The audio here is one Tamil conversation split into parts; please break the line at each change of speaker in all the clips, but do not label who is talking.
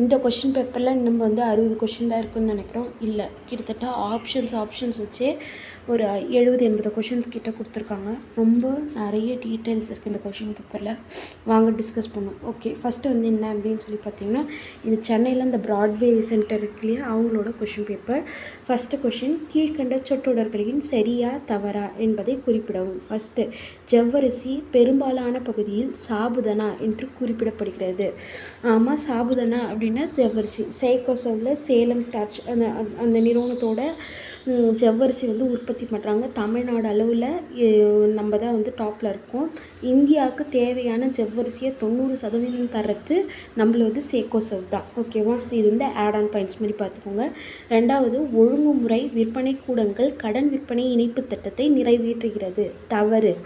இந்த கொஷின் பேப்பரில் நம்ம வந்து அறுபது கொஷின் தான் இருக்குன்னு நினைக்கிறோம். இல்லை கிட்டத்தட்ட ஆப்ஷன்ஸ் ஆப்ஷன்ஸ் வச்சே ஒரு எழுபது எண்பது கொஷின்ஸ் கிட்டே கொடுத்துருக்காங்க. ரொம்ப நிறைய டீட்டெயில்ஸ் இருக்குது இந்த கொஷின் பேப்பரில் வாங்க டிஸ்கஸ் பண்ணுவோம். ஓகே ஃபஸ்ட்டு வந்து என்ன அப்படின்னு சொல்லி பார்த்தீங்கன்னா இது சென்னையில் இந்த ப்ராட்வே சென்டர் இருக்கு இல்லையா? அவங்களோட கொஷின் பேப்பர் ஃபஸ்ட்டு கொஷின் கீழ்கண்ட சொற்றொடர்களின் சரியா தவறா என்பதை குறிப்பிடவும். ஃபஸ்ட்டு ஜவ்வரிசி பெரும்பாலான பகுதியில் சாபுதனா என்று குறிப்பிடப்படுகிறது. ஆமாம் சாபுதனா அப்படின்னா ஜவ்வரிசி சேகோசவில் சேலம் ஸ்டார்ச் அந்த அந்த- நிறுவனத்தோட ஜவ்வரிசி வந்து உற்பத்தி பண்ணுறாங்க தமிழ்நாடு அளவில் நம்ம தான் வந்து டாப்பில் இருக்கோம். இந்தியாவுக்கு தேவையான ஜவ்வரிசியை தொண்ணூறு சதவீதம் தரத்து நம்மள வந்து சேகோசவ் தான். ஓகேவா இது வந்து ஆட் ஆன் பாயிண்ட்ஸ் மாதிரி பார்த்துக்கோங்க. ரெண்டாவது ஒழுங்குமுறை விற்பனை கூடங்கள் கடன் விற்பனை இணைப்பு திட்டத்தை நிறைவேற்றுகிறது. தவறு.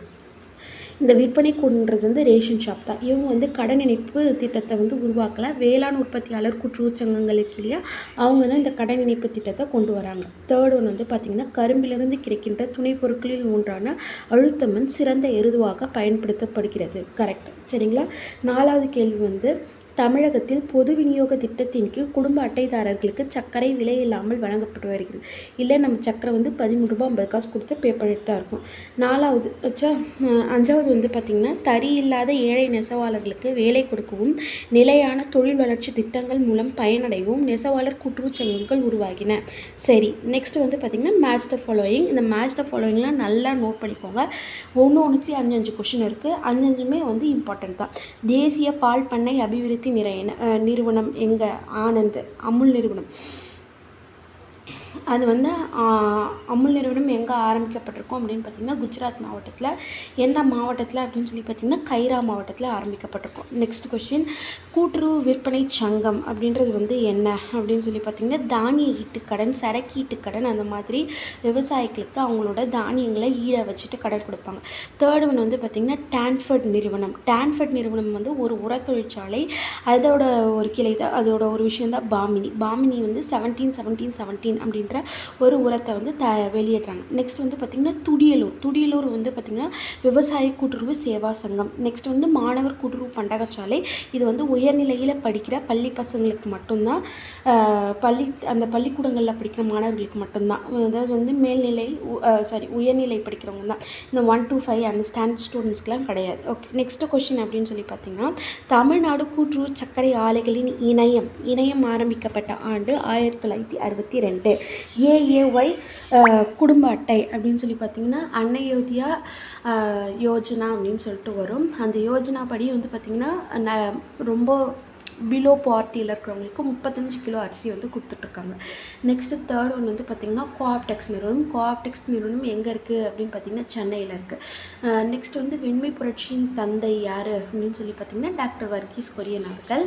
இந்த விற்பனை கூடன்றது வந்து ரேஷன் ஷாப் தான். இவங்க வந்து கடன் இணைப்பு திட்டத்தை வந்து உருவாக்கலை. வேளாண் உற்பத்தியாளர் கூட்டுறவு சங்கங்கள் இருக்கு இல்லையா? அவங்க தான் இந்த கடன் இணைப்பு திட்டத்தை கொண்டு வராங்க. தேர்ட் ஒன் வந்து பார்த்திங்கன்னா கரும்பிலிருந்து கிடைக்கின்ற துணை பொருட்களில் ஒன்றான அழுத்தமன் சிறந்த எருதுவாக பயன்படுத்தப்படுகிறது. கரெக்ட் சரிங்களா? நாலாவது கேள்வி வந்து தமிழகத்தில் பொது விநியோக திட்டத்தின் கீழ் குடும்ப அட்டைதாரர்களுக்கு சர்க்கரை விலை இல்லாமல் வழங்கப்பட்டு வருகிறது. இல்லை நம்ம சர்க்கரை வந்து பதிமூணு ரூபாய் ஐம்பது காசு கொடுத்து பே பண்ணிட்டு தான் இருக்கும். நாலாவது அச்சா அஞ்சாவது வந்து பார்த்திங்கன்னா தறி இல்லாத ஏழை நெசவாளர்களுக்கு வேலை கொடுக்கவும் நிலையான தொழில் வளர்ச்சி திட்டங்கள் மூலம் பயனடையவும் நெசவாளர் கூட்டுறவு சங்கங்கள் உருவாகின. சரி நெக்ஸ்ட் வந்து பார்த்திங்கன்னா மேட்ச் த ஃபாலோயிங் இந்த மேட்ச் த ஃபாலோயிங்லாம் நல்லா நோட் பண்ணிக்கோங்க. ஒன்று ஒன்று அஞ்சு அஞ்சு கொஷின் இருக்குது அஞ்சு அஞ்சுமே வந்து இம்பார்ட்டன்ட் தான். தேசிய பால் பண்ணை அபிவிருத்தி நிறைய நிறுவனம் எங்கள் ஆனந்த் அமுல் நிறுவனம். அது வந்து அமுல் நிறுவனம் எங்கே ஆரம்பிக்கப்பட்டிருக்கும் அப்படின்னு பார்த்தீங்கன்னா குஜராத் மாவட்டத்தில். எந்த மாவட்டத்தில் அப்படின்னு சொல்லி பார்த்தீங்கன்னா கைரா மாவட்டத்தில் ஆரம்பிக்கப்பட்டிருக்கும். நெக்ஸ்ட் கொஷின் கூட்டுறவு விற்பனை சங்கம் அப்படின்றது வந்து என்ன? அப்படின்னு சொல்லி பார்த்தீங்கன்னா தானிய ஈட்டுக்கடன் சரக்கு ஈட்டுக்கடன் அந்த மாதிரி விவசாயிகளுக்கு அவங்களோட தானியங்களை ஈட வச்சுட்டு கடன் கொடுப்பாங்க. தேர்ட் ஒன் வந்து பார்த்திங்கன்னா டான்ஃபர்ட் நிறுவனம். டான்ஃபர்ட் நிறுவனம் வந்து ஒரு உர தொழிற்சாலை அதோட ஒரு கிளை தான் அதோட ஒரு விஷயம் தான் பாமினி. பாமினி வந்து செவன்டீன் செவன்டீன் செவன்டீன் அப்படின்ற ஒரு உரத்தை வந்து த வெளியிடுறாங்க. நெக்ஸ்ட் வந்து பார்த்திங்கன்னா துடியலூர். துடியலூர் வந்து பார்த்திங்கன்னா விவசாய கூட்டுறவு சேவா சங்கம். நெக்ஸ்ட் வந்து மாணவர் கூட்டுறவு பண்டகச்சாலை இது வந்து உயர்நிலையில் படிக்கிற பள்ளி பசங்களுக்கு மட்டும்தான் பள்ளி அந்த பள்ளிக்கூடங்களில் படிக்கிற மாணவர்களுக்கு மட்டும்தான். அதாவது வந்து மேல்நிலை சாரி உயர்நிலை படிக்கிறவங்க தான். இந்த ஒன் டூ ஃபைவ் அந்த ஸ்டாண்டர்ட் ஸ்டூடெண்ட்ஸ்க்குலாம் கிடையாது. ஓகே நெக்ஸ்ட் கொஷின் அப்படின்னு சொல்லி பார்த்தீங்கன்னா தமிழ்நாடு கூட்டுறவு சர்க்கரை ஆலைகளின் இணையம். இணையம் ஆரம்பிக்கப்பட்ட ஆண்டு ஆயிரத்தி தொள்ளாயிரத்தி அறுபத்தி ரெண்டு. ஏஏஒய் குடும்ப அட்டை அப்படின்னு சொல்லி பார்த்தீங்கன்னா அன்னையோதியா யோஜனா அப்படின்னு சொல்லிட்டு வரும். அந்த யோஜனா படி வந்து பார்த்திங்கன்னா ந- ரொம்ப பிலோ பார்ட்டியில் இருக்கிறவங்களுக்கு முப்பத்தஞ்சு கிலோ அரிசி வந்து கொடுத்துட்ருக்காங்க. நெக்ஸ்ட்டு தேர்ட் ஒன் வந்து பார்த்திங்கன்னா கோஆப்டெக்ஸ் நிறுவனம் கோஆப்டெக்ஸ் நிறுவனம் எங்கே இருக்குது அப்படின்னு பார்த்திங்கன்னா சென்னையில் இருக்குது நெக்ஸ்ட் வந்து வெண்மை புரட்சியின் தந்தை யார் அப்படின்னு சொல்லி பார்த்திங்கன்னா டாக்டர் வர்கீஸ் கொரியன் அவர்கள்.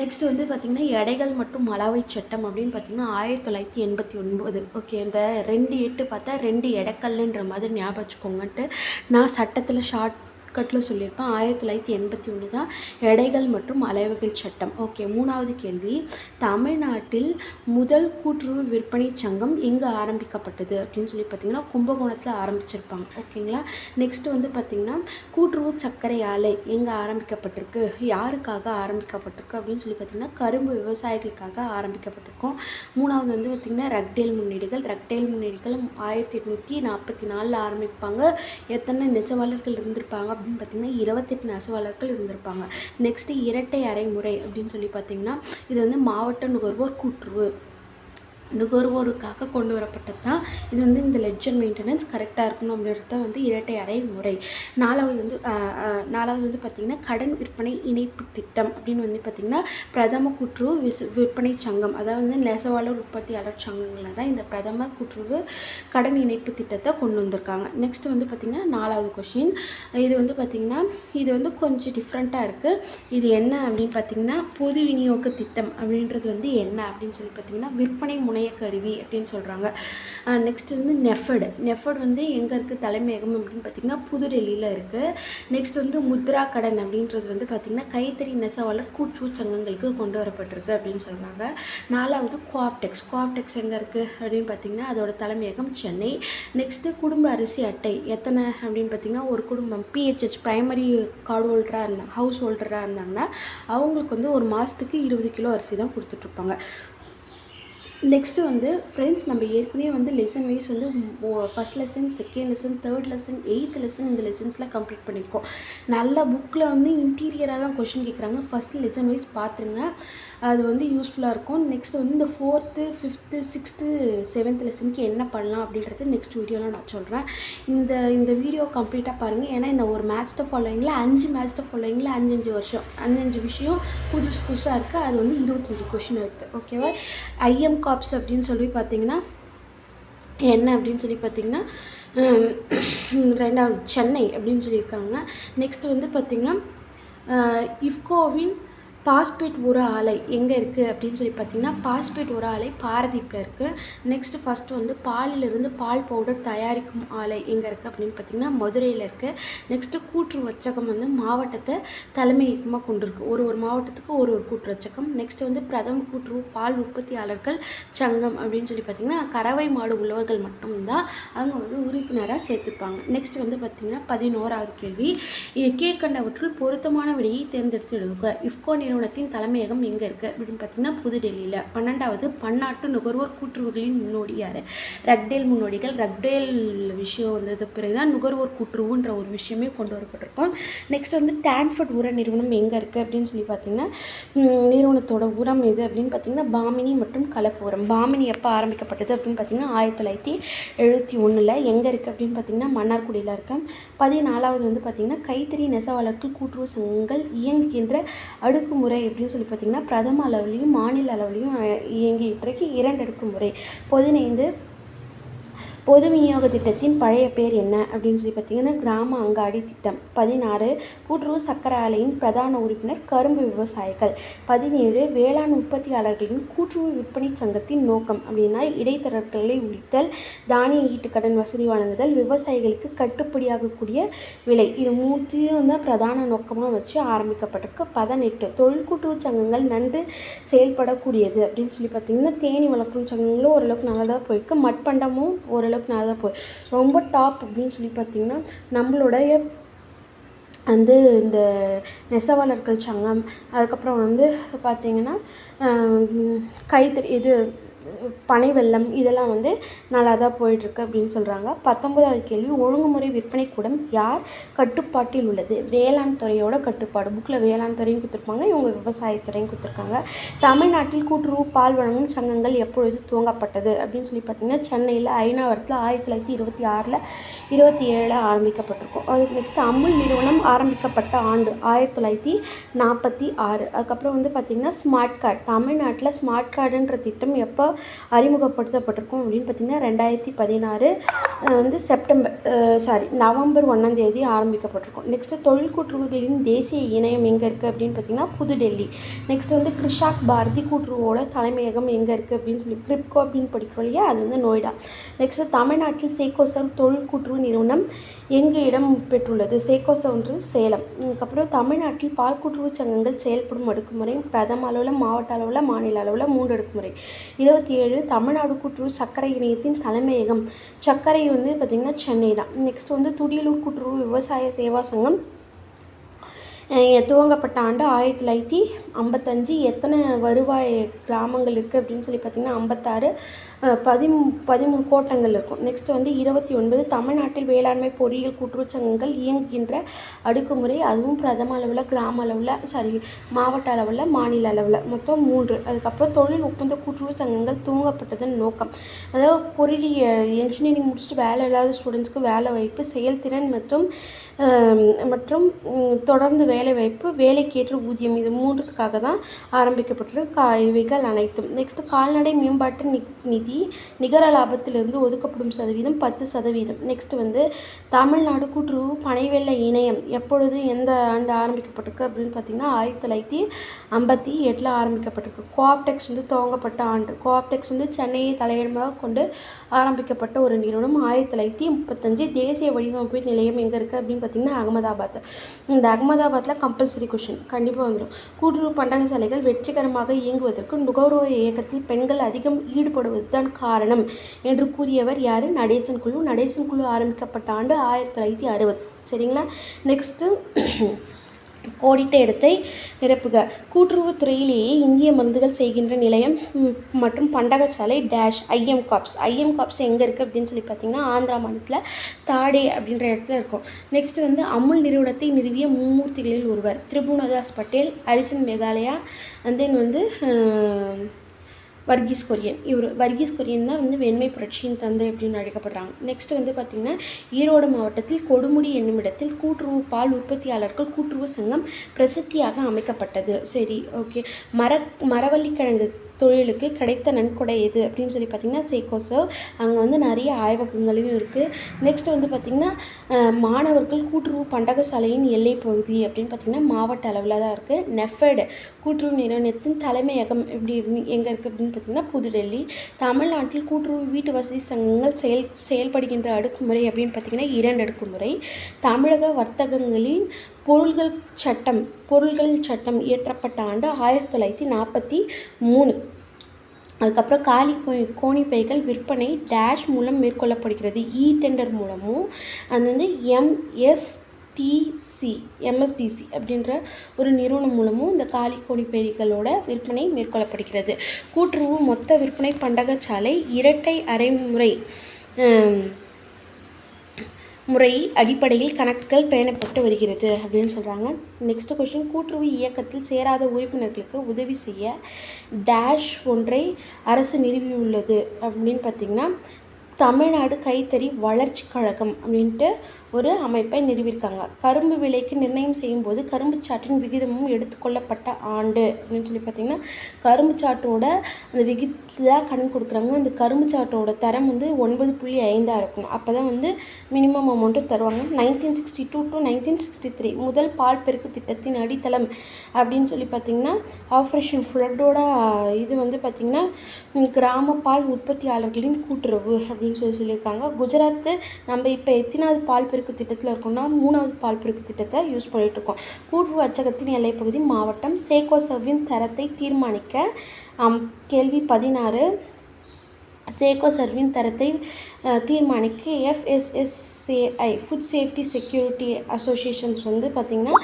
நெக்ஸ்ட் வந்து பார்த்திங்கன்னா எடைகள் மற்றும் அளவை சட்டம் அப்படின்னு பார்த்திங்கன்னா ஆயிரத்தி தொள்ளாயிரத்தி எண்பத்தி ஒன்பது. ஓகே இந்த ரெண்டு எட்டு பார்த்தா ரெண்டு எடைக்கல்ன்ற மாதிரி ஞாபகம் வச்சுக்கோங்கன்ட்டு. நான் சட்டத்தில் ஷார்ட் கட்டில் சொல்லியிருப்பேன். ஆயிரத்தி தொள்ளாயிரத்தி எண்பத்தி ஒன்று தான் எடைகள் மற்றும் அலைவகைச் சட்டம். ஓகே மூணாவது கேள்வி. தமிழ்நாட்டில் முதல் கூட்டுறவு விற்பனை சங்கம் எங்கே ஆரம்பிக்கப்பட்டது? அப்படின்னு சொல்லி பார்த்தீங்கன்னா கும்பகோணத்தில் ஆரம்பிச்சிருப்பாங்க. ஓகேங்களா? நெக்ஸ்ட் வந்து பார்த்திங்கன்னா கூட்டுறவு சர்க்கரை ஆலை எங்கே ஆரம்பிக்கப்பட்டிருக்கு? யாருக்காக ஆரம்பிக்கப்பட்டிருக்கு? அப்படின்னு சொல்லி பார்த்தீங்கன்னா கரும்பு விவசாயிகளுக்காக ஆரம்பிக்கப்பட்டிருக்கும். மூணாவது வந்து பார்த்திங்கன்னா ரக்டேல் முன்னேடிகள் ரக்டேல் முன்னேடிகள் ஆயிரத்தி எட்நூற்றி நாற்பத்தி நாலில் ஆரம்பிப்பாங்க. எத்தனை நெசவாளர்கள் இருந்திருப்பாங்க? அப்படின்னு பார்த்தீங்கன்னா இருபத்தெட்டு நெசவாளர்கள் இருந்திருப்பாங்க. நெக்ஸ்ட்டு இரட்டை அறைமுறை அப்படின்னு சொல்லி பார்த்தீங்கன்னா இது வந்து மாவட்ட நுகர்வோர் கூட்டுறவு. நுகர்வோருக்காக கொண்டு வரப்பட்டது தான். இது வந்து இந்த லெட்ஜர் மெயின்டெனன்ஸ் கரெக்டாக இருக்கணும் அப்படின்றத வந்து இரட்டை அறை முறை. நாலாவது வந்து நாலாவது வந்து பார்த்திங்கன்னா கடன் விற்பனை இணைப்பு திட்டம் அப்படின்னு வந்து பார்த்திங்கன்னா பிரதம கூட்டுறவு விஸ் விற்பனை சங்கம் அதாவது வந்து நெசவாளர் உற்பத்தியாளர் சங்கங்களில் தான் இந்த பிரதம கூட்டுறவு கடன் இணைப்பு திட்டத்தை கொண்டு வந்திருக்காங்க. நெக்ஸ்ட் வந்து பார்த்திங்கன்னா நாலாவது கொஷின் இது வந்து பார்த்திங்கன்னா இது வந்து கொஞ்சம் டிஃப்ரெண்ட்டாக இருக்குது இது என்ன அப்படின்னு பார்த்திங்கன்னா பொது விநியோக திட்டம் அப்படின்றது வந்து என்ன அப்படின்னு சொல்லி பார்த்திங்கன்னா விற்பனை முனை பணைய கருவி அப்படின்னு சொல்கிறாங்க நெக்ஸ்ட் வந்து நெஃபடு நெஃபட் வந்து எங்கே இருக்குது தலைமையகம் அப்படின்னு பார்த்திங்கன்னா புதுடெல்லியில் இருக்குது நெக்ஸ்ட் வந்து முத்ரா கடன் அப்படின்றது வந்து பார்த்திங்கன்னா கைத்தறி நெசவாளர் கூட்டுறவு சங்கங்களுக்கு கொண்டு வரப்பட்டிருக்கு அப்படின்னு சொல்கிறாங்க நாலாவது குவாப்டெக்ஸ் குவாப்டெக்ஸ் எங்கே இருக்குது அப்படின்னு பார்த்திங்கன்னா அதோட தலைமையகம் சென்னை. நெக்ஸ்ட்டு குடும்ப அரிசி அட்டை எத்தனை அப்படின்னு பார்த்திங்கன்னா ஒரு குடும்பம். பிஹெச்ஹெச் ப்ரைமரி கார்டு ஹோல்டராக இருந்தாங்க ஹவுஸ் ஹோல்டராக இருந்தாங்கன்னா அவங்களுக்கு வந்து ஒரு மாதத்துக்கு இருபது கிலோ அரிசி தான் கொடுத்துட்ருப்பாங்க நெக்ஸ்ட்டு வந்து ஃப்ரெண்ட்ஸ் நம்ம ஏற்கனவே வந்து லெசன் வைஸ் வந்து first lesson second lesson third lesson eighth lesson இந்த லெசன்ஸ்லாம் கம்ப்ளீட் பண்ணியிருக்கோம். நல்ல புக்கில் வந்து இன்டீரியராக தான் கொஷின் கேட்குறாங்க ஃபஸ்ட் லெசன் வைஸ் பார்த்துருங்க அது வந்து யூஸ்ஃபுல்லாக இருக்கும். நெக்ஸ்ட் வந்து இந்த ஃபோர்த்து ஃபிஃப்த்து சிக்ஸ்த்து செவன்த் லெசனுக்கு என்ன பண்ணலாம் அப்படின்றது நெக்ஸ்ட் வீடியோவில் நான் சொல்கிறேன் இந்த இந்த வீடியோ கம்ப்ளீட்டாக பாருங்கள் ஏன்னா இந்த ஒரு மேட்ச் ஃபாலோயிங்கில் அஞ்சு மேட்ச் ஃபாலோயிங்கில் அஞ்சு அஞ்சு வருஷம் அஞ்சஞ்சு விஷயம் புதுசு புதுசாக இருக்குது அது வந்து இருபத்தஞ்சி கொஷின் இருக்குது ஓகேவா ஐஎம் காப்ஸ் அப்படின்னு சொல்லி பார்த்தீங்கன்னா என்ன அப்படின்னு சொல்லி பார்த்தீங்கன்னா ரெண்டாவது சென்னை அப்படின்னு சொல்லியிருக்காங்க. நெக்ஸ்ட் வந்து பார்த்திங்கன்னா இஃப்கோவின் பாஸ்பேட் உர ஆலை எங்கே இருக்குது அப்படின்னு சொல்லி பார்த்தீங்கன்னா பாஸ்பேட் உர ஆலை பாரதீப்பில் இருக்குது நெக்ஸ்ட்டு ஃபஸ்ட்டு வந்து பாலிலிருந்து பால் பவுடர் தயாரிக்கும் ஆலை எங்கே இருக்குது அப்படின்னு பார்த்தீங்கன்னா மதுரையில் இருக்குது நெக்ஸ்ட்டு கூற்று வச்சகம் வந்து மாவட்டத்தை தலைமையகமாக கொண்டிருக்கு. ஒரு ஒரு மாவட்டத்துக்கு ஒரு ஒரு கூற்று வச்சகம் நெக்ஸ்ட்டு வந்து பிரதம கூற்று பால் உற்பத்தியாளர்கள் சங்கம் அப்படின்னு சொல்லி பார்த்தீங்கன்னா கறவை மாடு உள்ளவர்கள் மட்டும்தான் அவங்க வந்து உறுப்பினராக சேர்த்துப்பாங்க. நெக்ஸ்ட் வந்து பார்த்திங்கன்னா பதினோராவது கேள்வி. கீழ்கண்டவற்றுள் பொருத்தமான விடையை தேர்ந்தெடுத்து எடுக்க இஃப்கோ நிறுவனத்தின் தலைமையகம் எங்கே இருக்குது அப்படின்னு பார்த்தீங்கன்னா புதுடெல்லியில். பன்னெண்டாவது பன்னாட்டு நுகர்வோர் கூட்டுறவுகளின் முன்னோடி யார்? ரக்டேல் முன்னோடிகள். ரக்டேல் விஷயம் வந்தது பிறகு தான் நுகர்வோர் கூட்டுறவுன்ற ஒரு விஷயமே கொண்டு வரப்பட்டிருக்கோம். நெக்ஸ்ட் வந்து டான்ஃபர்ட் உர நிறுவனம் எங்கே இருக்குது அப்படின்னு சொல்லி பார்த்தீங்கன்னா நிறுவனத்தோட உரம் எது அப்படின்னு பார்த்தீங்கன்னா பாமினி மற்றும் கலப்பு உரம். பாமினி எப்போ ஆரம்பிக்கப்பட்டது அப்படின்னு பார்த்தீங்கன்னா ஆயிரத்தி தொள்ளாயிரத்தி எழுபத்தி ஒன்றில் எங்கே இருக்குது அப்படின்னு பார்த்தீங்கன்னா மன்னார்குடியில் இருக்கேன் பதினாலாவது வந்து பார்த்திங்கன்னா கைத்தறி நெசவாளர்கள் கூட்டுறவு சங்கங்கள் இயங்குகின்ற அடுக்கு முறை எப்படின்னு சொல்லி பார்த்திங்கன்னா பிரதம அளவுலேயும் மாநில அளவுலேயும் இயங்கிட்டு இருக்கு இரண்டு அடுக்கு முறை பதினைந்து பொது விநியோக திட்டத்தின் பழைய பேர் என்ன அப்படின்னு சொல்லி பார்த்தீங்கன்னா கிராம அங்காடி திட்டம். பதினாறு கூட்டுறவு சக்கர ஆலையின் பிரதான உறுப்பினர் கரும்பு விவசாயிகள். பதினேழு வேளாண் உற்பத்தியாளர்களின் கூட்டுறவு விற்பனை சங்கத்தின் நோக்கம் அப்படின்னா இடைத்தரகர்களை ஒழித்தல் தானிய ஈட்டுக்கடன் வசதி வழங்குதல் விவசாயிகளுக்கு கட்டுப்படியாகக்கூடிய விலை. இது மூத்தையும் தான் பிரதான நோக்கமாக வச்சு ஆரம்பிக்கப்பட்டிருக்கு. பதினெட்டு தொழில் கூட்டுறவு சங்கங்கள் நன்கு செயல்படக்கூடியது அப்படின்னு சொல்லி பார்த்தீங்கன்னா தேனி வளர்க்கும் சங்கங்களும் ஓரளவுக்கு நல்லதாக போயிருக்கு. மட்பண்டமும் அளவுக்கு நல்லா தான் போய் ரொம்ப டாப் அப்படின்னு சொல்லி பார்த்தீங்கன்னா நம்மளுடைய வந்து இந்த நெசவாளர்கள் சங்கம் அதுக்கப்புறம் வந்து பார்த்திங்கன்னா கைத்தறி இது பனை வெள்ளம் இதெல்லாம் வந்து நல்லா தான் போயிட்டுருக்கு அப்படின்னு சொல்கிறாங்க பத்தொன்பதாவது கேள்வி ஒழுங்குமுறை விற்பனை கூடம் யார் கட்டுப்பாட்டில் உள்ளது? வேளாண் துறையோட கட்டுப்பாடு. புக்கில் வேளாண் துறையும் கொடுத்துருப்பாங்க இவங்க விவசாயத்துறையும் கொடுத்துருக்காங்க. தமிழ்நாட்டில் கூட்டுறவு பால் வழங்கும் சங்கங்கள் எப்பொழுது துவங்கப்பட்டது? அப்படின்னு சொல்லி பார்த்தீங்கன்னா சென்னையில் ஐநாவரத்தில் ஆயிரத்தி தொள்ளாயிரத்தி இருபத்தி ஆறில் இருபத்தி ஏழில் ஆரம்பிக்கப்பட்டிருக்கும். அதுக்கு நெக்ஸ்ட் அமுல் நிறுவனம் ஆரம்பிக்கப்பட்ட ஆண்டு ஆயிரத்தி தொள்ளாயிரத்தி நாற்பத்தி ஆறு. அதுக்கப்புறம் வந்து பார்த்திங்கன்னா ஸ்மார்ட் கார்டு தமிழ்நாட்டில் ஸ்மார்ட் கார்டுன்ற திட்டம் எப்போ அறிமுகப்படுத்தப்பட்டிருக்கும் அப்படின்னு பார்த்திங்கன்னா ரெண்டாயிரத்தி பதினாறு வந்து செப்டம்பர் சாரி நவம்பர் ஒன்றாம் தேதி ஆரம்பிக்கப்பட்டிருக்கும். நெக்ஸ்ட்டு தொழில் கூட்டுறவுகளின் தேசிய இணையம் எங்கே இருக்குது அப்படின்னு பார்த்திங்கன்னா புதுடெல்லி. நெக்ஸ்ட் வந்து கிருஷாக் பாரதி கூட்டுறவோட தலைமையகம் எங்கே இருக்குது அப்படின்னு சொல்லி கிரிப்கோ அப்படின்னு படிக்கிறோம் இல்லையா? அது வந்து நோய்டா. நெக்ஸ்ட்டு தமிழ்நாட்டில் சேகோசர் தொழில் கூட்டுறவு நிறுவனம் எங்கே இடம் பெற்றுள்ளது? சேகோசர்ன்றது சேலம். அதுக்கப்புறம் தமிழ்நாட்டில் பால் கூட்டுறவு சங்கங்கள் செயல்படும் அடுக்குமுறை பிரதம அளவில் மாவட்ட அளவில் மாநில அளவில் மூன்று அடுக்குமுறை. இருபத்தி ஏழு தமிழ்நாடு கூட்டுறவு சர்க்கரை இணையத்தின் தலைமையகம். சர்க்கரை வந்து பார்த்திங்கன்னா சென்னை தான். நெக்ஸ்ட் வந்து துடியலூர் கூட்டுறவு விவசாய சேவா சங்கம். துவங்கப்பட்ட ஆண்டு ஆயிரத்தி தொள்ளாயிரத்தி ஐம்பத்தஞ்சு எத்தனை வருவாய் கிராமங்கள் இருக்குது அப்படின்னு சொல்லி பார்த்திங்கன்னா ஐம்பத்தாறு பதிமூ பதிமூணு கோட்டங்கள் இருக்கும். நெக்ஸ்ட் வந்து இருபத்தி ஒன்பது தமிழ்நாட்டில் வேளாண்மை பொறியியல் கூட்டுறவு சங்கங்கள் இயங்குகின்ற அடுக்குமுறை அதுவும் பிரதம அளவில் கிராம அளவில் சாரி மாவட்ட அளவில் மாநில அளவில். மொத்தம் மூன்று. அதுக்கப்புறம் தொழில் ஒப்பந்த கூட்டுறவு சங்கங்கள் துவங்கப்பட்டதன் நோக்கம். அதாவது பொறியியல் இன்ஜினியரிங் முடிச்சுட்டு வேலை இல்லாத ஸ்டூடெண்ட்ஸ்க்கு வேலை வாய்ப்பு செயல்திறன் மற்றும் மற்றும் தொடர்ந்து வேலைவாய்ப்பு வேலைக்கேற்ற ஊதியம் இது மூன்றுத்துக்காக தான் ஆரம்பிக்கப்பட்டிருக்க கா இவைகள் அனைத்தும். நெக்ஸ்ட்டு கால்நடை மேம்பாட்டு நி நிதி நிகர லாபத்திலிருந்து ஒதுக்கப்படும் சதவீதம் பத்து சதவீதம். நெக்ஸ்ட் வந்து தமிழ்நாடு கூட்டுறவு பனைவெள்ள இணையம் எப்பொழுது எந்த ஆண்டு ஆரம்பிக்கப்பட்டிருக்கு அப்படின்னு பார்த்தீங்கன்னா ஆயிரத்தி தொள்ளாயிரத்தி ஐம்பத்தி எட்டில் ஆரம்பிக்கப்பட்டிருக்கு. கோஆப்டெக்ஸ் வந்து துவங்கப்பட்ட ஆண்டு. கோஆப்டெக்ஸ் வந்து சென்னையை தலையிடமாக கொண்டு ஆரம்பிக்கப்பட்ட ஒரு நிறுவனம். ஆயிரத்தி தொள்ளாயிரத்தி முப்பத்தஞ்சு தேசிய வடிவமைப்பு நிலையம் எங்கே இருக்குது அப்படின்னு பார்த்தீங்கன்னா அகமதாபாத். இந்த அகமதாபாத்தில் கம்பல்சரி கொஷின் கண்டிப்பாக வந்துடும் கூட்டுறவு பண்டக சாலைகள் வெற்றிகரமாக இயங்குவதற்கு நுகர்வோர் இயக்கத்தில் பெண்கள் அதிகம் ஈடுபடுவது தான் காரணம் என்று கூறியவர் யார்? நடேசன் குழு. நடேசன் குழு ஆரம்பிக்கப்பட்ட ஆண்டு ஆயிரத்தி தொள்ளாயிரத்தி அறுபது. சரிங்களா? நெக்ஸ்ட்டு கோடிட்ட இடத்தை நிரப்புக. கூட்டுறவுத்துறையிலேயே இந்திய மருந்துகள் செய்கின்ற நிலையம் மற்றும் பண்டகசாலை dash IIM cops IIM cops எங்கே இருக்குது அப்படின்னு சொல்லி பார்த்தீங்கன்னா ஆந்திரா மாநிலத்தில் தாடே அப்படின்ற இடத்துல இருக்கும். நெக்ஸ்ட் வந்து அமுல் நிறுவனத்தை நிறுவிய மும்மூர்த்திகளில் ஒருவர் திரிபுவனதாஸ் பட்டேல் அரிசன் மேகாலயா அண்ட் தென் வந்து வர்கீஸ் கொரியன். இவர் வர்கீஸ் கொரியன் தான் வந்து வெண்மை புரட்சியின் தந்தை அப்படின்னு அழைக்கப்படுறாங்க. நெக்ஸ்ட் வந்து பார்த்திங்கன்னா ஈரோடு மாவட்டத்தில் கொடுமுடி என்னும் இடத்தில் கூட்டுறவு பால் உற்பத்தியாளர்கள் கூட்டுறவு சங்கம் பிரசித்தியாக அமைக்கப்பட்டது. சரி ஓகே மர மரவள்ளிக்கிழங்கு தொழிலுக்கு கிடைத்த நன்கொடை எது அப்படின்னு சொல்லி பார்த்தீங்கன்னா சேகோசோ அங்கே வந்து நிறைய ஆய்வகங்களையும் இருக்குது நெக்ஸ்ட் வந்து பார்த்திங்கன்னா மாணவர்கள் கூட்டுறவு பண்டகசாலையின் எல்லை பகுதி அப்படின்னு பார்த்திங்கன்னா மாவட்ட அளவில் தான் இருக்குது நெஃபெட் கூட்டுறவு நிறுவனத்தின் தலைமையகம் எப்படி எங்கே இருக்குது அப்படின்னு பார்த்திங்கன்னா புதுடெல்லி. தமிழ்நாட்டில் கூட்டுறவு வீட்டு வசதி சங்கங்கள் செயல் செயல்படுகின்ற அடுக்குமுறை அப்படின்னு பார்த்திங்கன்னா இரண்டு அடுக்குமுறை. தமிழக வர்த்தகங்களின் பொருள்கள் சட்டம் பொருள்கள் சட்டம் இயற்றப்பட்ட ஆண்டு ஆயிரத்தி தொள்ளாயிரத்தி நாற்பத்தி மூணு. அதுக்கப்புறம் காலி போய் கோணி பைகள் விற்பனை டேஷ் மூலம் மேற்கொள்ளப்படுகிறது. இ டெண்டர் மூலமும் அது வந்து எம்எஸ்டிசி எம்எஸ்டிசி அப்படின்ற ஒரு நிறுவனம் மூலமும் இந்த காலி கோடி பைகளோட விற்பனை மேற்கொள்ளப்படுகிறது. கூட்டுறவு மொத்த விற்பனை பண்டகச்சாலை இரட்டை அரைமுறை முறை அடிப்படையில் கணக்குகள் பேணப்பட்டு வருகிறது அப்படின்னு சொல்கிறாங்க நெக்ஸ்ட் கொஸ்டின் கூட்டுறவு இயக்கத்தில் சேராத உறுப்பினர்களுக்கு உதவி செய்ய டேஷ் ஒன்றை அரசு நிறுவியுள்ளது அப்படின்னு பார்த்திங்கன்னா தமிழ்நாடு கைத்தறி வளர்ச்சி கழகம் அப்படின்ட்டு ஒரு அமைப்பை நிறுவியிருக்காங்க. கரும்பு விலைக்கு நிர்ணயம் செய்யும்போது கரும்பு சாற்றின் விகிதமும் எடுத்துக்கொள்ளப்பட்ட ஆண்டு அப்படின்னு சொல்லி பார்த்தீங்கன்னா கரும்பு சாற்றோட அந்த விகிதத்தில் கடன் கொடுக்குறாங்க. அந்த கரும்பு சாற்றோட தரம் வந்து ஒன்பது புள்ளி ஐந்தாக இருக்கும். அப்போ தான் வந்து மினிமம் அமௌண்ட்டு தருவாங்க. Nineteen sixty two to nineteen sixty three முதல் பால் பெருக்கு திட்டத்தின் அடித்தளம் அப்படின்னு சொல்லி பார்த்தீங்கன்னா ஆப்ரேஷன் ஃப்ளட்டோட இது வந்து பார்த்திங்கன்னா கிராம பால் உற்பத்தியாளர்களின் கூட்டுறவு அப்படின்னு சொல்லி சொல்லியிருக்காங்க. குஜராத்து நம்ம இப்போ எத்தனாவது பால் பெருக்கு திட்டத்தில் இருக்கோம்னா மூணாவது பால் பெருக்கு திட்டத்தை யூஸ் பண்ணிட்டு இருக்கோம் கூட்டுறவு அச்சகத்தின் எல்லைப்பகுதி மாவட்டம் சேகோசவின் தரத்தை தீர்மானிக்க கேள்வி பதினாறு. சேகோ சர்வின் தரத்தை தீர்மானிக்க FSS FSSAI food safety security associations வந்து பார்த்திங்கன்னா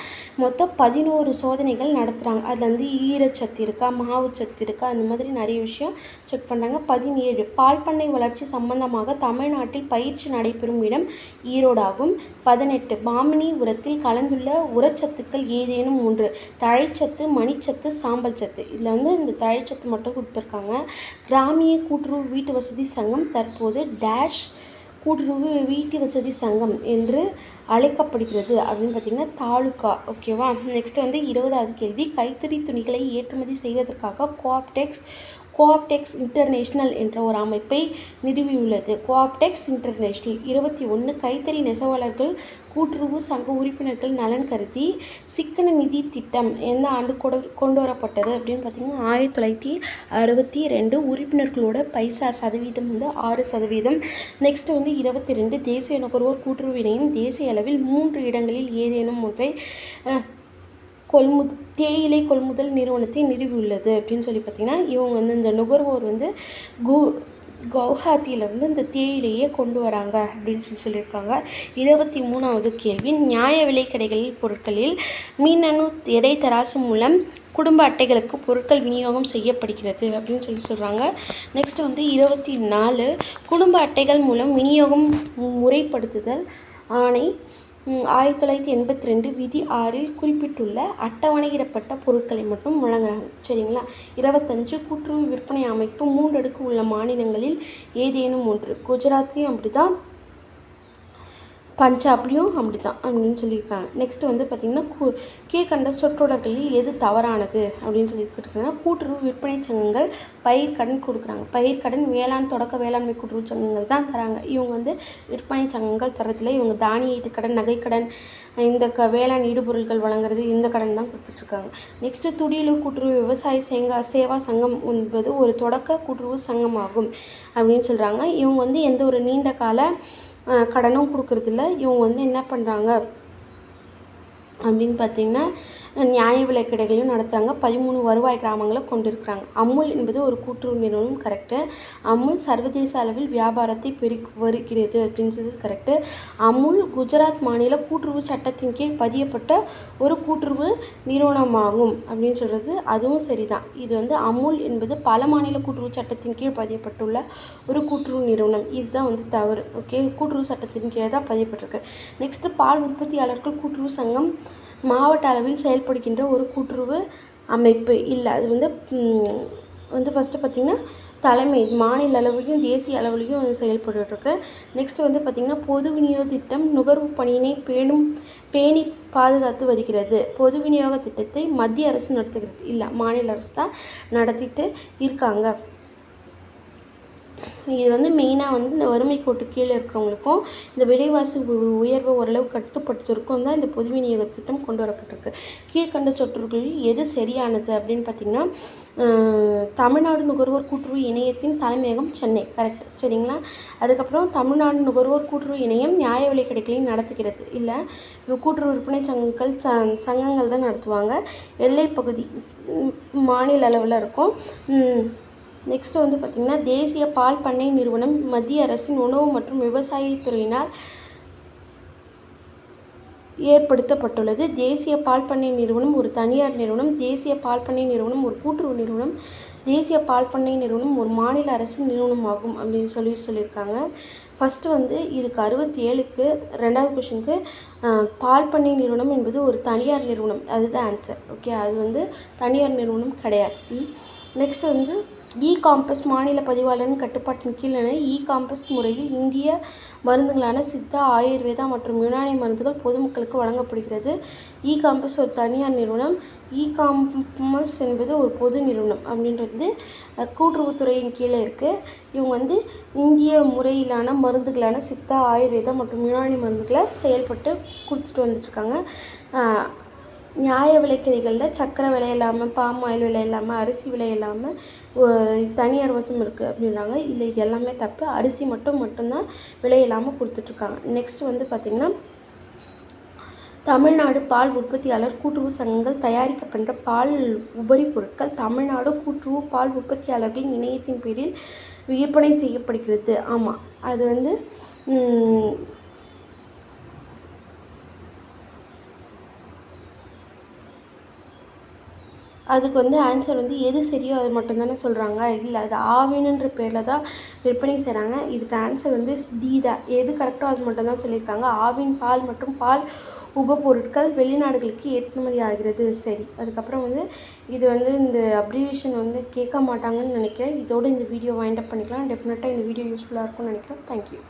மொத்தம் பதினோரு சோதனைகள் நடத்துகிறாங்க அதில் வந்து ஈரச்சத்து இருக்கா மாவுச்சத்து இருக்கா அந்த மாதிரி நிறைய விஷயம் செக் பண்ணுறாங்க பதினேழு பால் பண்ணை வளர்ச்சி சம்பந்தமாக தமிழ்நாட்டில் பயிற்சி நடைபெறும் இடம் ஈரோடாகும். பதினெட்டு பாமினி உரத்தில் கலந்துள்ள உரச்சத்துக்கள் ஏதேனும் ஒன்று? தழைச்சத்து மணிச்சத்து சாம்பல் சத்து. இதில் வந்து இந்த தழைச்சத்து மட்டும் கொடுத்துருக்காங்க. கிராமிய கூட்டுறவு வீட்டு வசதி சங்கம் தற்போது டேஷ் கூட்டுறவு வீட்டு வசதி சங்கம் என்று அழைக்கப்படுகிறது. அப்படின்னு பார்த்தீங்கன்னா தாலுகா. ஓகேவா நெக்ஸ்ட் வந்து இருபதாவது கேள்வி. கைத்தறி துணிகளை ஏற்றுமதி செய்வதற்காக கோஆப்டெக்ஸ் கோஆப்டெக்ஸ் இன்டர்நேஷ்னல் என்ற ஒரு அமைப்பை நிறுவியுள்ளது. கோஆப்டெக்ஸ் இன்டர்நேஷ்னல் இருபத்தி ஒன்று கைத்தறி நெசவாளர்கள் கூட்டுறவு சங்க உறுப்பினர்கள் நலன் கருதி சிக்கன நிதி திட்டம் எந்த ஆண்டு கொடு கொண்டு வரப்பட்டது அப்படின்னு பார்த்தீங்கன்னா ஆயிரத்தி தொள்ளாயிரத்தி அறுபத்தி ரெண்டு உறுப்பினர்களோட பைசா சதவீதம் வந்து ஆறு சதவீதம். நெக்ஸ்ட் வந்து இருபத்தி ரெண்டு தேசிய நுகர்வோர் கூட்டுறவு இணையம் தேசிய அளவில் மூன்று இடங்களில் ஏதேனும் ஒன்றை கொள்முத தேயிலை கொள்முதல் நிறுவனத்தை நிறுவியுள்ளது அப்படின்னு சொல்லி பார்த்தீங்கன்னா இவங்க வந்து இந்த நுகர்வோர் வந்து கு கவுஹாத்தியிலேருந்து இந்த தேயிலையே கொண்டு வராங்க அப்படின்னு சொல்லி சொல்லியிருக்காங்க. இருபத்தி மூணாவது கேள்வி நியாய விலை கடைகளில் பொருட்களில் மின்னணு எடை தராசு மூலம் குடும்ப அட்டைகளுக்கு பொருட்கள் விநியோகம் செய்யப்படுகிறது அப்படின்னு சொல்லி சொல்கிறாங்க நெக்ஸ்ட் வந்து இருபத்தி நாலு குடும்ப அட்டைகள் மூலம் விநியோகம் முறைப்படுத்துதல் ஆணை ஆயிரத்தி தொள்ளாயிரத்தி எண்பத்தி ரெண்டு விதி ஆறில் குறிப்பிட்டுள்ள அட்டவணையிடப்பட்ட பொருட்களை மட்டும் வழங்குறாங்க. சரிங்களா? இருபத்தஞ்சு கூட்டுறவு விற்பனை அமைப்பு மூன்றடுக்கு உள்ள மாநிலங்களில் ஏதேனும் ஒன்று. குஜராத்லேயும் அப்படி தான் பஞ்சாப்லேயும் அப்படி தான் அப்படின்னு சொல்லியிருக்காங்க. நெக்ஸ்ட்டு வந்து பார்த்திங்கன்னா கூ கீழ்கண்ட சொற்றொடர்களில் எது தவறானது அப்படின்னு சொல்லி சொல்லியிருக்காங்க. கூட்டுறவு விற்பனை சங்கங்கள் பயிர் கடன் கொடுக்குறாங்க. பயிர் கடன் வேளாண் தொடக்க வேளாண்மை கூட்டுறவு சங்கங்கள் தான் தராங்க. இவங்க வந்து விற்பனை சங்கங்கள் தரத்தில் இவங்க தானிய கடன் நகைக்கடன் இந்த க வேளாண் ஈடுபொருட்கள் வழங்குறது இந்த கடன் தான் கொடுத்துட்ருக்காங்க. நெக்ஸ்ட்டு துடியலு கூட்டுறவு விவசாய சேங்கா சேவா சங்கம் என்பது ஒரு தொடக்க கூட்டுறவு சங்கமாகும் அப்படின்னு சொல்கிறாங்க இவங்க வந்து எந்த ஒரு நீண்ட கால கடனும் கொடுக்குறதில்ல. இவங்க வந்து என்ன பண்ணுறாங்க அப்படின்னு பார்த்தீங்கன்னா நியாய விலை கடைகளையும் நடத்துகிறாங்க பதிமூணு வருவாய் கிராமங்களை கொண்டிருக்கிறாங்க. அமுல் என்பது ஒரு கூட்டுறவு நிறுவனம் கரெக்டு அமுல் சர்வதேச அளவில் வியாபாரத்தை பெருக்கி வருகிறது அப்படின்னு கரெக்டு அமுல் குஜராத் மாநில கூட்டுறவு சட்டத்தின் கீழ் பதியப்பட்ட ஒரு கூட்டுறவு நிறுவனமாகும் அப்படின்னு சொல்கிறது அதுவும் சரிதான். இது வந்து அமுல் என்பது பல மாநில கூட்டுறவு சட்டத்தின் கீழ் பதியப்பட்டுள்ள ஒரு கூட்டுறவு நிறுவனம். இதுதான் வந்து தவறு. ஓகே? கூட்டுறவு சட்டத்தின் கீழே தான் பதியப்பட்டிருக்கு. நெக்ஸ்ட்டு பால் உற்பத்தியாளர்கள் கூட்டுறவு சங்கம் மாவட்ட அளவில் செயல்படுகின்ற ஒரு கூட்டுறவு அமைப்பு இல்லை. அது வந்து வந்து ஃபஸ்ட்டு பார்த்திங்கன்னா தலைமை மாநில அளவிலையும் தேசிய அளவிலையும் செயல்பட்டுருக்கு நெக்ஸ்ட் வந்து பார்த்திங்கன்னா பொது விநியோக திட்டம் நுகர்வு பணியினை பேணும் பேணி பாதுகாத்து வருகிறது. பொது விநியோக திட்டத்தை மத்திய அரசு நடத்துகிறது. இல்லை மாநில அரசு தான் நடத்திட்டு இருக்காங்க. இது வந்து மெயினாக வந்து இந்த வறுமை கோட்டு கீழே இருக்கிறவங்களுக்கும் இந்த விலைவாசி உயர்வை ஓரளவு கட்டுப்படுத்துவதற்கும் தான் இந்த பொது விநியோக திட்டம் கொண்டு வரப்பட்டிருக்கு. கீழ்கண்ட சொற்றொடர்களில் எது சரியானது அப்படின்னு பார்த்தீங்கன்னா தமிழ்நாடு நுகர்வோர் கூட்டுறவு இணையத்தின் தலைமையகம் சென்னை. கரெக்ட் சரிங்களா? அதுக்கப்புறம் தமிழ்நாடு நுகர்வோர் கூட்டுறவு இணையம் நியாய விலை கடைகளையும் நடத்துகிறது. இல்லை கூட்டுறவு விற்பனை சங்கங்கள் ச சங்கங்கள் தான் நடத்துவாங்க. எல்லை பகுதி மாநில அளவில் இருக்கும். நெக்ஸ்ட்டு வந்து பார்த்திங்கன்னா தேசிய பால் பண்ணை நிறுவனம் மத்திய அரசின் உணவு மற்றும் விவசாயத்துறையினால் ஏற்படுத்தப்பட்டுள்ளது. தேசிய பால் பண்ணை நிறுவனம் ஒரு தனியார் நிறுவனம் தேசிய பால் பண்ணை நிறுவனம் ஒரு கூட்டுறவு நிறுவனம் தேசிய பால் பண்ணை நிறுவனம் ஒரு மாநில அரசு நிறுவனமாகும் அப்படின்னு சொல்லி சொல்லியிருக்காங்க. ஃபஸ்ட்டு வந்து இதுக்கு அறுபத்தி ஏழுக்கு ரெண்டாவது கொஷனுக்கு பால் பண்ணை நிறுவனம் என்பது ஒரு தனியார் நிறுவனம். அதுதான் ஆன்சர் ஓகே அது வந்து தனியார் நிறுவனம் கிடையாது. நெக்ஸ்ட் வந்து இ காம்பஸ் மாநில பதிவாளரின் கட்டுப்பாட்டின் கீழான இ காம்பஸ் முறையில் இந்திய மருந்துகளான சித்தா ஆயுர்வேதா மற்றும் யுனானி மருந்துகள் பொதுமக்களுக்கு வழங்கப்படுகிறது. இ காம்பஸ் ஒரு தனியார் நிறுவனம். இ காம்பஸ் என்பது ஒரு பொது நிறுவனம் அப்படின்றது கூட்டுறவுத்துறையின் கீழே இருக்குது இவங்க வந்து இந்திய முறையிலான மருந்துகளான சித்தா ஆயுர்வேதா மற்றும் யுனானி மருந்துகளை செயல்பட்டு கொடுத்துட்டு வந்துட்டுருக்காங்க நியாய விலைக்கறிகளில் சக்கரை விலை இல்லாமல் பாம் ஆயில் விலை இல்லாமல் அரிசி விலை இல்லாமல் தனியார் வசம் இருக்குது அப்படின்றாங்க. இல்லை இது எல்லாமே தப்பு. அரிசி மட்டும் மட்டும்தான் விலை இல்லாமல் கொடுத்துட்ருக்காங்க. நெக்ஸ்ட் வந்து பார்த்திங்கன்னா தமிழ்நாடு பால் உற்பத்தியாளர் கூட்டுறவு சங்கங்கள் தயாரிக்கப்படுற பால் உபரி பொருட்கள் தமிழ்நாடு கூட்டுறவு பால் உற்பத்தியாளர்களின் இணையத்தின் பேரில் விற்பனை செய்யப்படுகிறது. ஆமாம் அது வந்து அதுக்கு வந்து ஆன்சர் வந்து எது சரியோ அது மட்டும்தானே சொல்கிறாங்க இல்லை அது ஆவினுன்ற பேரில் தான் விற்பனை செய்கிறாங்க இதுக்கு ஆன்சர் வந்து டி தான். எது கரெக்டோ அது மட்டும் தான் சொல்லியிருக்காங்க. ஆவின் பால் மற்றும் பால் உபப்பொருட்கள் வெளிநாடுகளுக்கு ஏற்றுமதி ஆகிறது. சரி அதுக்கப்புறம் வந்து இது வந்து இந்த அப்ரிவேஷன் வந்து கேட்க மாட்டாங்கன்னு நினைக்கிறேன். இதோட இந்த வீடியோ வைண்ட் அப் பண்ணிக்கலாம். டெஃபினட்டாக இந்த வீடியோ யூஸ்ஃபுல்லாக இருக்கும்னு நினைக்கிறேன். தேங்க்யூ